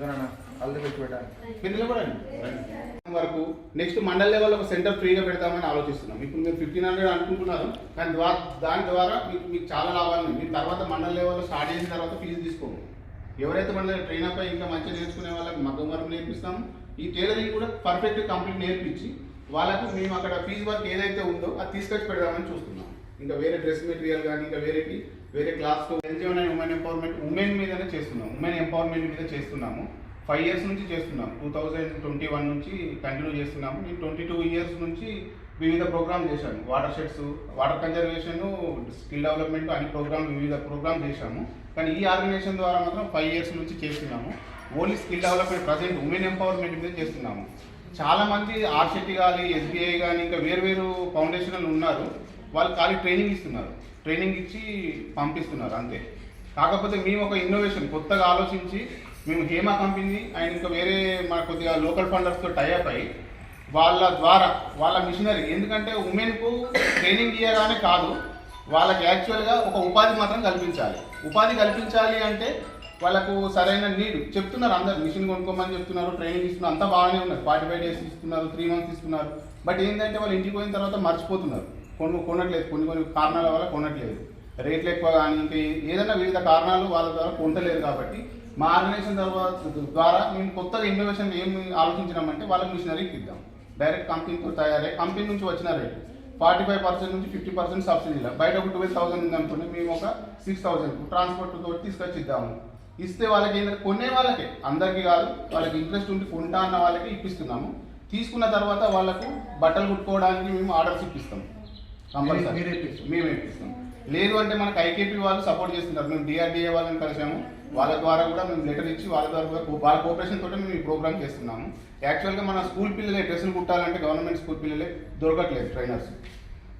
కూర్చోబెట్టాలి మీరు నిలబడండి. వరకు నెక్స్ట్ మండల్ లెవెల్ ఒక సెంటర్ ఫ్రీగా పెడతామని ఆలోచిస్తున్నాం. ఇప్పుడు మీరు ఫిఫ్టీన్ హండ్రెడ్ అనుకుంటున్నారు. కానీ ద్వా- దాని ద్వారా మీకు మీకు చాలా లాభాలు మీరు తర్వాత మండల్ లెవెల్లో స్టార్ట్ చేసిన తర్వాత ఫీజు తీసుకోము ఎవరైతే మన ట్రైన్ అప్ ఇంకా మంచిగా నేర్చుకునే వాళ్ళకి మగ్గం వర్క్ నేర్పిస్తాము ఈ టైలరింగ్ కూడా పర్ఫెక్ట్ కంప్లీట్ నేర్పించి వాళ్ళకు మేము అక్కడ ఫీజు వర్క్ ఏదైతే ఉందో అది తీసుకొచ్చి పెడదామని చూస్తున్నాం. ఇంకా వేరే డ్రెస్ మెటీరియల్ కానీ ఇంకా వేరేటి వేరే క్లాస్ ఎన్జిఓన్ అండ్ ఉమెన్ ఎంపవర్మెంట్ ఉమెన్ మీదనే చేస్తున్నాం ఉమెన్ ఎంపవర్మెంట్ మీద చేస్తున్నాము. ఫైవ్ ఇయర్స్ నుంచి చేస్తున్నాం టూ థౌజండ్ ట్వంటీ వన్ నుంచి కంటిన్యూ చేస్తున్నాము. నేను ట్వంటీ టూ ఇయర్స్ నుంచి వివిధ ప్రోగ్రామ్ చేశాను watersheds water conservation skill development అన్ని ప్రోగ్రామ్ వివిధ ప్రోగ్రామ్ చేశాము. కానీ ఈ ఆర్గనైజేషన్ ద్వారా మాత్రం ఫైవ్ ఇయర్స్ నుంచి చేస్తున్నాము. Only skill development present women empowerment మీద చేస్తున్నాము. చాలామంది ఆర్సిటీ కానీ ఎస్బీఐ కానీ ఇంకా వేరు వేరు ఫౌండేషన్లు ఉన్నారు. వాళ్ళు ఖాళీ ట్రైనింగ్ ఇస్తున్నారు. ట్రైనింగ్ ఇచ్చి పంపిస్తున్నారు అంతే. కాకపోతే మేము ఒక ఇన్నోవేషన్ కొత్తగా ఆలోచించి మేము హేమా కంపెనీ అండ్ ఇంకా వేరే మా కొద్దిగా లోకల్ ఫండర్స్తో టైఅప్ అయ్యి వాళ్ళ ద్వారా వాళ్ళ మిషనరీ ఎందుకంటే ఉమెన్కు ట్రైనింగ్ ఇయ్యగానే కాదు వాళ్ళకి యాక్చువల్గా ఒక ఉపాధి మాత్రం కల్పించాలి. ఉపాధి కల్పించాలి అంటే వాళ్ళకు సరైన నీడ్ చెప్తున్నారు అందరు మిషన్ కొనుక్కోమని చెప్తున్నారు ట్రైనింగ్ ఇస్తున్నారు అంతా బాగానే ఉన్నారు. ఫార్టీ ఫైవ్ డేస్ ఇస్తున్నారు త్రీ మంత్స్ ఇస్తున్నారు. బట్ ఏంటంటే వాళ్ళు ఇంటికి పోయిన తర్వాత మర్చిపోతున్నారు. కొను కొనట్లేదు. కొన్ని కొన్ని కారణాల వల్ల కొనట్లేదు. రేట్లు ఎక్కువ కానీ ఇంకా ఏదైనా వివిధ కారణాలు వాళ్ళ ద్వారా కొంటలేదు కాబట్టి మా ఆర్గనైజేషన్ తర్వాత ద్వారా మేము కొత్తగా ఇన్నోవేషన్ ఏం ఆలోచించినామంటే వాళ్ళకి మిషనరీకి ఇద్దాం డైరెక్ట్ కంపెనీతో తయారై కంపెనీ నుంచి వచ్చిన రేట్ ఫార్టీ ఫైవ్ పర్సెంట్ నుంచి ఫిఫ్టీ పర్సెంట్ సబ్సిడీలో బయట ఒక ట్వెల్వ్ థౌసండ్ ఉంది అనుకోండి మేము ఒక సిక్స్ థౌసండ్ ట్రాన్స్పోర్ట్ తోటి తీసుకొచ్చి ఇద్దాము. ఇస్తే వాళ్ళకి ఏంటంటే కొనే వాళ్ళకే. అందరికీ కాదు వాళ్ళకి ఇంట్రెస్ట్ ఉండి కొంటా అన్న వాళ్ళకి ఇప్పిస్తున్నాము. తీసుకున్న తర్వాత వాళ్ళకు బట్టలు కుట్టుకోవడానికి మేము ఆర్డర్స్ ఇప్పిస్తాము. కంపల్సరీ. మీరే ఇప్పిస్తారు. మేమే ఇప్పిస్తాం. లేదు అంటే మనకు ఐకేపీ వాళ్ళు సపోర్ట్ చేస్తున్నారు మేము డిఆర్డిఏ వాళ్ళని కలిసాము. వాళ్ళ ద్వారా కూడా మేము లెటర్ ఇచ్చి వాళ్ళ ద్వారా కూడా వాళ్ళ కోఆపరేషన్ తోటి మేము ఈ ప్రోగ్రామ్ చేస్తున్నాము. యాక్చువల్గా మన స్కూల్ పిల్లలే డ్రెస్సులు కుట్టాలంటే గవర్నమెంట్ స్కూల్ పిల్లలే దొరకట్లేదు ట్రైనర్స్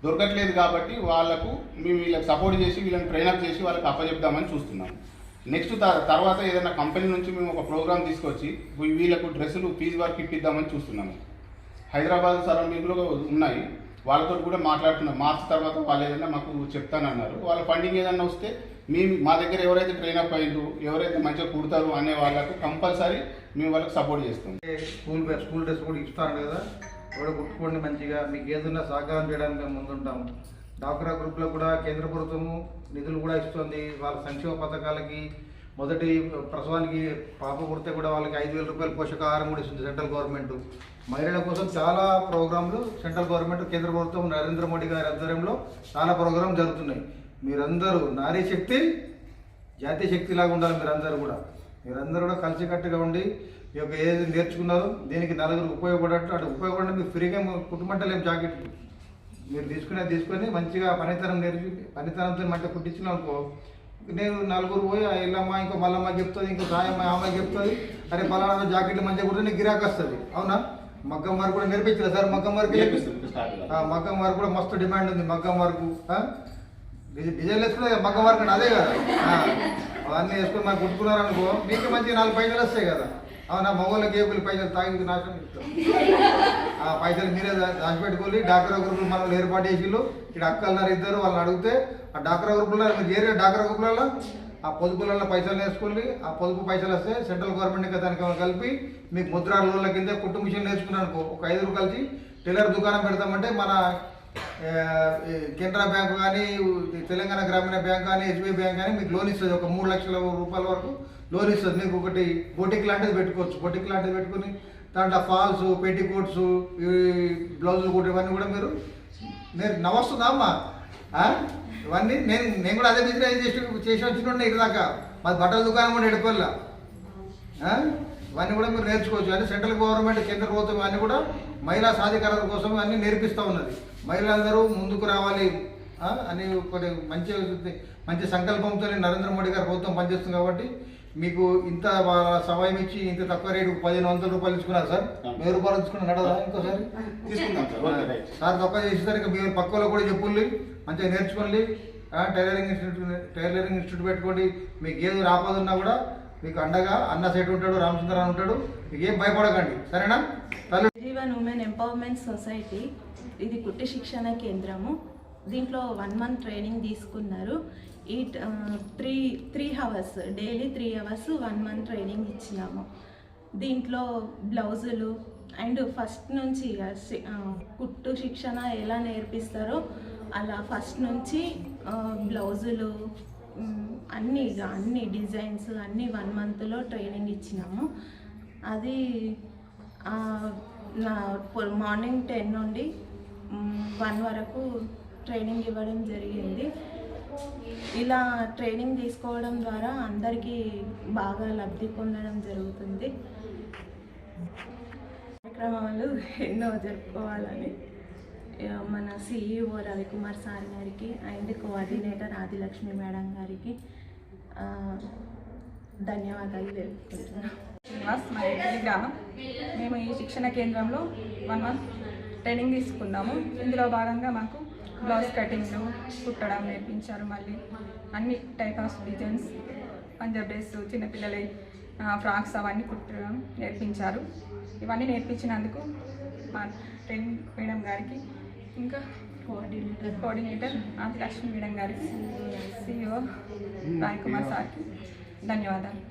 దొరకట్లేదు కాబట్టి వాళ్ళకు మేము వీళ్ళకి సపోర్ట్ చేసి వీళ్ళని ట్రైనప్ చేసి వాళ్ళకి అప్పచెప్దామని చూస్తున్నాం నెక్స్ట్ త- తర్వాత ఏదైనా కంపెనీ నుంచి మేము ఒక ప్రోగ్రామ్ తీసుకొచ్చి వీళ్ళకు డ్రెస్సులు ఫీజు వర్క్ ఇప్పిద్దామని చూస్తున్నాము. హైదరాబాద్ సరౌండింగ్లో ఉన్నాయి. వాళ్ళతో కూడా మాట్లాడుతున్నాం మార్చి తర్వాత వాళ్ళు ఏదైనా మాకు చెప్తానన్నారు. వాళ్ళ ఫండింగ్ ఏదైనా వస్తే మేము మా దగ్గర ఎవరైతే ట్రైన్ అప్ అయ్యారు ఎవరైతే మంచిగా కుడతారు అనే వాళ్ళకు కంపల్సరీ మేము వాళ్ళకి సపోర్ట్ చేస్తాం. స్కూల్ స్కూల్ డ్రెస్ కూడా ఇస్తాను కదా. కూడా కుట్టుకోండి మంచిగా. మీకు ఏదైనా సహకారం చేయడానికి మేము ముందుంటాము డాక్రా గ్రూప్లో కూడా కేంద్ర ప్రభుత్వము నిధులు కూడా ఇస్తుంది. వాళ్ళ సంక్షేమ పథకాలకి మొదటి ప్రసవానికి పాప పుడితే కూడా వాళ్ళకి ఐదు వేల రూపాయల పోషకాహారం కూడా ఇస్తుంది సెంట్రల్ గవర్నమెంట్. మహిళల కోసం చాలా ప్రోగ్రాంలు సెంట్రల్ గవర్నమెంట్ కేంద్ర ప్రభుత్వం నరేంద్ర మోడీ గారి ఆధ్వర్యంలో చాలా ప్రోగ్రాం జరుగుతున్నాయి. మీరందరూ నారీ శక్తి జాతీయ శక్తిలాగా ఉండాలి మీరందరూ కూడా. మీరందరూ కూడా కలిసికట్టుగా ఉండి ఈ యొక్క ఏది నేర్చుకున్నారో దీనికి నలుగురు ఉపయోగపడట్టు అటు ఉపయోగపడి మీకు ఫ్రీగా కుటుంబంటలేం జాకెట్ మీరు తీసుకునే తీసుకొని మంచిగా పనితనం నేర్చు పనితనంతో మంచిగా కుట్టించిన అనుకో నేను నలుగురు పోయి ఆ ఇల్లమ్మ ఇంకో మల్లమ్మ చెప్తుంది ఇంకో సాయమ్మ అమ్మ చెప్తుంది అరే పలానా జాకెట్లు మంచిగా కుడితే నీకు గిరాక్ వస్తుంది. అవునా? మగ్గం వర్క్ కూడా నేర్పించలేదు సార్ మగ్గం వర్క్ మగ్గం వర్క్ కూడా మస్తు డిమాండ్ ఉంది మగ్గం వర్క్ డిజైన్ వేసుకునే మగ్గం వర్క్ అంటే అదే కదా అవన్నీ వేసుకుని మాకు కుట్టుకున్నారు అనుకో మీకు మంచిగా నాలుగు పైసలు వస్తాయి కదా. అవునా మగవాళ్ళకి ఏపులు పైసలు తాగి నాశనం ఆ పైసలు మీరే దాచిపెట్టుకోవాలి డాక్రా గ్రూపులు మనం ఏర్పాటు చేసిళ్ళు ఇక్కడ అక్కలున్నారు ఇద్దరు వాళ్ళని అడిగితే ఆ డాక్రా గ్రూపులో మీరు చేరే డాక్రా గ్రూపులలో ఆ పొదుపులలో పైసలు వేసుకోండి. ఆ పొదుపు పైసలు వస్తే సెంట్రల్ గవర్నమెంట్ దానికి కలిపి మీకు ముద్ర లోన్ల కింద కుటుంబ మిషన్ నేర్చుకున్నాను ఒక ఒక ఐదుగురు కలిసి టైలర్ దుకాణం పెడతామంటే మన కెనరా బ్యాంకు కానీ తెలంగాణ గ్రామీణ బ్యాంక్ కానీ ఎస్బీఐ బ్యాంక్ కానీ మీకు లోన్ ఇస్తుంది. ఒక మూడు లక్షల రూపాయల వరకు లోన్ ఇస్తుంది. మీకు ఒకటి బొటిక్ లాంటిది పెట్టుకోవచ్చు. బొటిక్ లాంటిది పెట్టుకుని దాంట్లో ఫాల్స్ పెట్టికోట్స్ ఈ బ్లౌజులు కూడా ఇవన్నీ కూడా మీరు నేను నవస్తుందా అమ్మా? ఇవన్నీ నేను నేను కూడా అదే బిజినెస్ చేసి చేసి వచ్చిన ఇటు దాకా. మాది బట్టల దుకాణం కూడా ఎడిపోల్లా ఇవన్నీ కూడా మీరు నేర్చుకోవచ్చు. అంటే సెంట్రల్ గవర్నమెంట్ కేంద్ర ప్రభుత్వం అన్నీ కూడా మహిళా సాధికారత కోసం అన్నీ నేర్పిస్తూ ఉన్నది. మహిళలందరూ ముందుకు రావాలి. అని కొన్ని మంచి మంచి సంకల్పంతో నరేంద్ర మోడీ గారు ప్రభుత్వం పనిచేస్తుంది కాబట్టి మీకు ఇంత సమయం ఇచ్చి ఇంత తక్కువ రేటు పదిహేను వందల రూపాయలు ఇచ్చుకున్నారు సార్? వెయ్యి రూపాయలు ఇచ్చుకున్నారు నడదా ఇంకోసారి? తీసుకుందాం సార్ ఓకే రైట్. సార్ తక్కువ చేసేసరికి మీరు పక్కలో కూడా చెప్పుల్ని మంచిగా నేర్చుకోండి. ఆ, టైలరింగ్ ఇన్స్టిట్యూట్ టైలరింగ్ ఇన్స్టిట్యూట్ పెట్టుకోండి. మీకు ఏది రాపదున్నా కూడా మీకు అండగా అన్న సెట్ ఉంటాడు రామచంద్ర ఉంటాడు. మీకు ఏం భయపడకండి. సరేనా? తల్లి జీవన్ ఉమెన్ ఎంపవర్మెంట్ సొసైటీ ఇది కుట్టి శిక్షణ కేంద్రము. దీంట్లో వన్ మంత్ ట్రైనింగ్ తీసుకున్నారు. ఈ three three hours daily three hours one month training ఇచ్చినాము. దీంట్లో బ్లౌజులు అండ్ ఫస్ట్ నుంచి ఇక కుట్టు శిక్షణ ఎలా నేర్పిస్తారో అలా ఫస్ట్ నుంచి బ్లౌజులు అన్నీ ఇక అన్ని డిజైన్స్ అన్నీ వన్ మంత్లో ట్రైనింగ్ ఇచ్చినాము. అది నా మార్నింగ్ టెన్ నుండి వన్ వరకు ట్రైనింగ్ ఇవ్వడం జరిగింది. ఇలా ట్రైనింగ్ తీసుకోవడం ద్వారా అందరికీ బాగా లబ్ధి పొందడం జరుగుతుంది. కార్యక్రమాలు ఎన్నో జరుపుకోవాలని మన సిఇఓ రవికుమార్ సార్ గారికి అండ్ కోఆర్డినేటర్ ఆదిలక్ష్మి మేడం గారికి ధన్యవాదాలు తెలుపుకుంటున్నాను శ్రీనివాస్ మా గ్రామం మేము ఈ శిక్షణ కేంద్రంలో వన్ మంత్ ట్రైనింగ్ తీసుకున్నాము. ఇందులో భాగంగా మాకు బ్లౌజ్ కటింగ్లు కుట్టడం నేర్పించారు మళ్ళీ. అన్ని type of designs Punjab dress చిన్నపిల్లల ఫ్రాక్స్ అవన్నీ కుట్టడం నేర్పించారు. ఇవన్నీ నేర్పించినందుకు మా ట్రైనింగ్ మేడం గారికి ఇంకా coordinator. Coordinator Adi Lakshmi madam గారికి సిఇఓ రాయ్ కుమార్ సార్కి ధన్యవాదాలు.